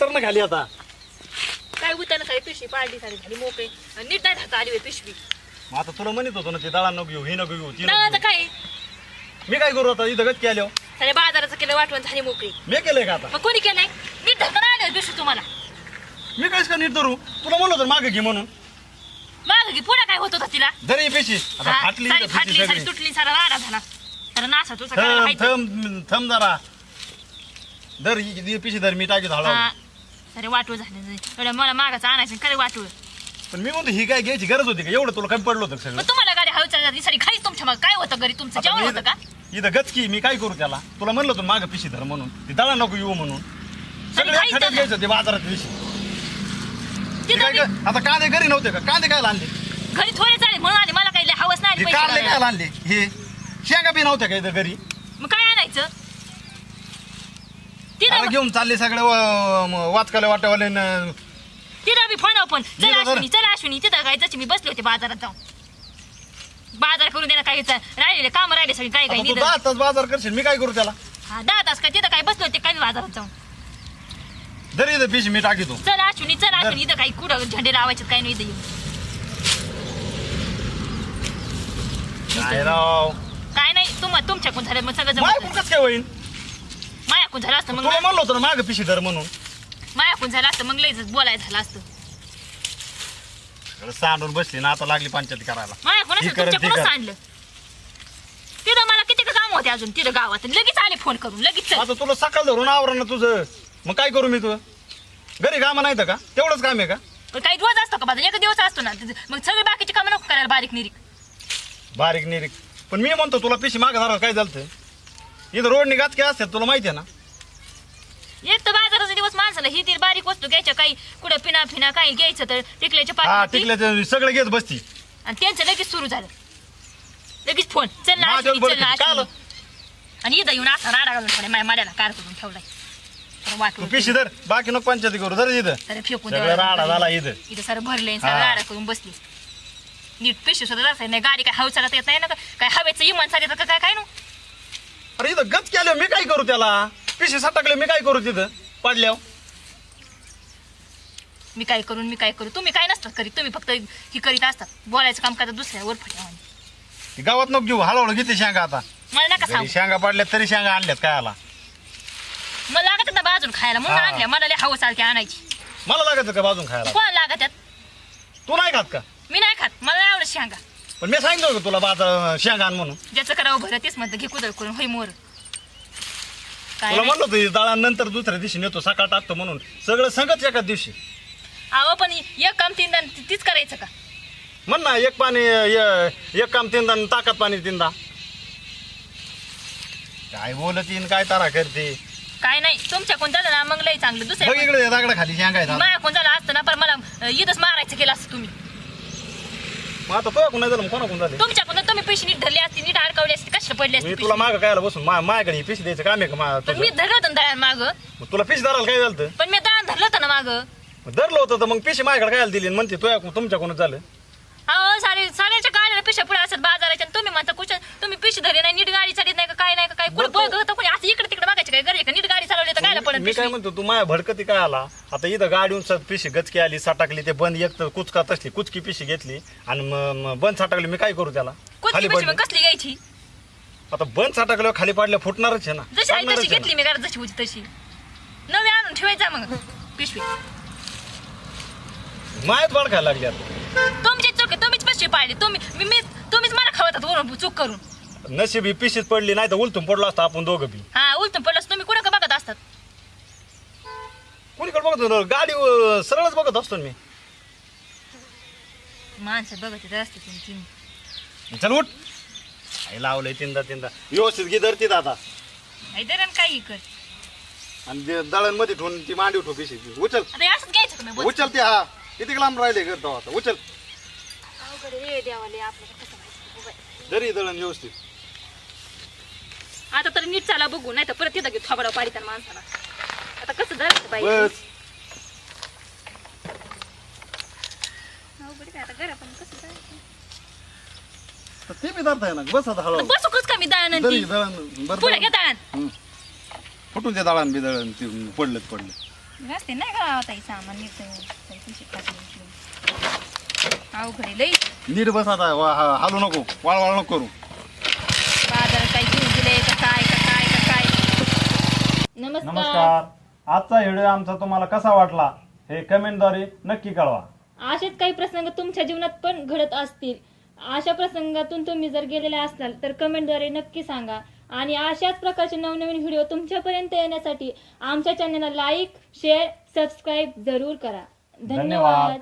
उतर ना खाली आता. काय उताना सारी पिशवी पाडली सारी झाली मोकळी. आणि नीट नाही राहता आली होय पिशवी. मग आता तुला म्हणत होतो ना ते दळा नको घेऊ हे नको घेऊ ती नको नळाचं घेऊ. काय? मी काय करू आता? इथं गच केलो सारे बाजाराचं केलं वाटवण झाली मोकळी. मी केलंय का आता? मग कोणी केलंय? नीट धरता नाही आली होय पिशवी तुम्हाला. मी काहीच का नीट धरू? तुला म्हणलं होतं मागे घे म्हणून. माग की पुढे काय होत होता तिला? जरी पेशी आता हा, फाटली सारी इथं फाटली पिशी सारी सगळी. तुटली सारा राडा झाला. सारा नासा तुझा थम. थम थम जरा. धर ही ही पिशी धर मी टाकी हा. सारे वाटू झाले एवढं मला मागाचं आणायचं खरं वाटू पण मी म्हणतो ही काय घ्यायची गरज होती का? एवढं तुला कमी पडलं होतं सगळं? मग तुम्हाला गाडी हळू चालली सारी खाली तुमच्या मग. काय होतं घरी? तुमचं जेवण होतं का? इथं- गचकी मी काय करू त्याला? तुला म्हणलं होतं मागं पिशी धर म्हणून. ती दळा नको येऊ म्हणून. सगळे खड्यात. घ्यायचं ते बाजारात पिशी. ते काय ग- आता कांदे घरी नव्हते का? कांदे काय आणले? घरी थोडे चालेल. म्हणून आले. मला काही लय हवस नाही हे आली पैसे कांदे काय घालायला. आणले? हे शेंगा बी नव्हत्या का इथं घरी? मग काय आणायचं? तिथं घेऊन चालले सगळे वाचकाले वाटेवाले तिथं मी फोन पण चल अश्विनी चल अश्विनी तिथं काय जशी मी बसले होते बाजारात जाऊन. बाजार करून देणं काही राहिलेले काम राहिले सगळे काय काय तू निधन. दहा तास बाजार करशील मी काय करू त्याला? दहा तास काय तिथं काय बसले होते काय मी बाजारात जाऊन. जरी इथं पिशी मी टाकीतो. चल अश्विनी चल अश्विनी इथं काही कुठं झंडे लावायचे काय नाही इथं येऊन. काय राव? काय नाही तुम तुमच्याकडून झालं मग सगळं कसं काय होईल मायाकून झालं असतं मग तुला म्हणलं होतं ना मागं पिशी धर म्हणून. मायाकून झालं असतं मग लयच बोलायचं झालं असतं. सगळं सांडून बसली ना आता लागली पंचायती करायला. मायाकून हे असं करत, ते तुमच्याकडूनच. आणलं? तिथं मला किती काम होते अजून? तिथं गावात. लगेच आले फोन करून लगेच चल. आता तुला सकाळ धरून आवरण ना तुझं. मग काय करू मी तू घरी कामं नाही का? तेवढंच काम आहे का? काही रोज असतो का बाजार एक दिवस असतो ना. मग सगळे बाकीचे कामं नको करायला बारीक निरीक बारीक निरीक पण मी म्हणतो तुला पिशी मागं धरायला काय झालं इथं रोडनी गाच काय असतात तुला माहिती आहे ना? एक तर बाजाराचा दिवस माणसाला ही ती बारीक वस्तू घ्यायच्या काही कुठं पिना फिना काही घ्यायचं तर टिकल्याच्या हा पाठी टिकल्या सगळे घेत बसती. आणि त्यांचं लगेच सुरू झालं. लगेच फोन. चल ना माझ्यावर अश्विनी, बरं चल ना? अश्विनी. आणि इथं येऊन असा राडा घालून ठेवलाय माझ्या माड्याला कार करून ठेवलाय. तर तू वाटून पिशी धर बाकी नको पंचायती करू धर इथं. फेकून सगळं द्यावं राडा लागलं. झाला इथं. इथं सारं भरलंय सारं हा. राडा करून बसली. नीट पिशवी सुद्धा जात नाही गाडी काय हवा चालत येत नाही ना का- काय हवेचं इमान चालत का काय काय नो? अरे इथं गच केलं मी काय करू त्याला? पिशी सटकले मी काय करू तिथं? पडल्यावर? मी काय करून मी काय करू? तुम्ही काय नसतात करीत. तुम्ही फक्त ही करीत असतात. बोलायचं काम करतात दुसऱ्या वर फट्यावानी ती गावात नको घेऊ. हळूहळू किती शेंगा आता. मला नका सांगू. शेंगा पडल्यात तरी शेंगा आणल्यात काय आला? मला लागत ना बाजून खायला. म्हणून हा. आणल्या. मला लय हवं चालते आणायची. मला लागायचं का बाजून खायला? कोणाला लागत? आहेत तू नाही खात का? मी नाही खात. मला नाही आवडत शेंगा. पण मी सांगितलं होतं तुला बाजार शेंगा आण म्हणून. ज्याचं करावं भरं तेच म्हणतं घे कुदळ करून होई मोर. काय तुला नाही. म्हणलं होतं दळानंतर दुसऱ्या दिवशी नेतो सकाळ टाकतो म्हणून. सगळं संगत एकाच दिवशी. अहो पण एक काम तीनदा तीच करायचं का? म्हण ना एक पाणी य- एक काम तीनदा आणि ताकात पाणी तीनदा. काय बोलत येईन काय तारा करते? काय नाही तुमच्याकडून झालं ना मग लय चांगलं. बघ दुसऱ्या इकडे दागडा खाली शेंगा आहेत आता. माझ्याकडून झालं असतं ना पण मला अं, इथंच मारायचं केलं असतं तुम्ही. मग आता तो कोण झालं कोणा कोण झाले तुमच्याकडून तुम्ही पैसे नीट धरले असते नीट अडकवले असते कशाला पडले मी असते तुला? मागं कायला बसून मा- माझ्याकडे ही पिशी द्यायचं काम आहे का मा- पण मी तुझं? धरलं होतं माग मग तुला पिशी धरायला काय झालं होतं? पण मी दळण धरलं होतं ना माग मग धरलं होतं तर मग पिशी माझ्याकडे काय दिली आणि म्हणते तुझ्या तुमच्याकडून झालं अहो गाड्या पिशा पुढे असतात बाजाराच्या आणि तुम्ही म्हणता कुठं तुम्ही पिशी धरली नाही नीट गाडी चालत नाही का काय नाही का काय कुठं बरं, बघ कोणी असं इकडे तिकडे बघायचं काय गरज का नीट गाडी चालवली तर काय पडत मी काय म्हणतो तू माझ्या भडकती काय आला? आता इथं गाडीहून सर पिशी गचकी आली साटाकली ते बंद एक तर कुचका तसली कुचकी पिशी घेतली आणि म- म- बंद साटाकली मी काय करू त्याला? कोणती पडली. कसली घ्यायची? आता बंद साटाकल्यावर खाली पडल्या फुटणारच आहे ना. जशी आहे पडणारच तशी आहे घेतली मी जशी होती तशी. नवी आणून ठेवायचा मग पिशवी. मायात बाळ खायला लागली आता. तुमची चूक आहे तुम्हीच पाहिली. तुम्ही मी मी तुम्हीच मला खावतात वरून चूक करून. नशीब ही पिशीच पडली नाही तर उलटून पडलो असतो आपण दोघं बी. हा उलटून पडलं तुम्ही कुठं का बघत असतात कोणीकडे बघत होतो गाडी अं, सरळच बघत असतो ना माणसं बघत येत असते तुमची मी चल उठ. आई लावलंय तीनदा तीनदा. व्यवस्थित घे धरतीत आता हैदर काही कर. आणि ते दळणमध्ये ठेवून ती मांडी ठेव पिशी उचल. आता हे असंच घ्यायचं का मी बोल. उचल ते हा. किती लांब राहिले करतो आता? उचल. अवघड आहे रे देवाले आपल्याला कसं माहिती? बाबा. जरी दळण व्यवस्थित. आता तर नीट चाला बघू नाही तर परत तिथं घेऊ थोबडा पाडी त्या माणसाला. आता कसं धरायचं पाहिजे बस अवघड आहे आता घरा पण कसं धरायचं? ते बी धरता ना बस आता हळू बसू कस का मी दळण जरी ती दळण बरं पुढे दळण. घे दळण हं. फुटून ते दळण बी दळण ते पडलं ते पडलं रस्ते नाही का आता सामान अवघड आहे लई नीट बस आता वा- हा- हालू नको वाळवाळ नको करू काही घेऊन दिले का काय का काय का काय नमस्कार नमस्कार आजचा व्हिडिओ आमचा तुम्हाला कसा वाटला हे कमेंटद्वारे नक्की कळवा. असेच काही प्रसंग तुमच्या जीवनात पण घडत असतील. अशा प्रसंगातून तुम्ही जर गेलेले असाल तर कमेंटद्वारे नक्की सांगा. आणि अशाच प्रकारचे नवनवीन व्हिडिओ तुमच्यापर्यंत येण्यासाठी आमच्या चॅनलला लाईक शेअर सबस्क्राईब जरूर करा. धन्यवाद. धन्यवाद.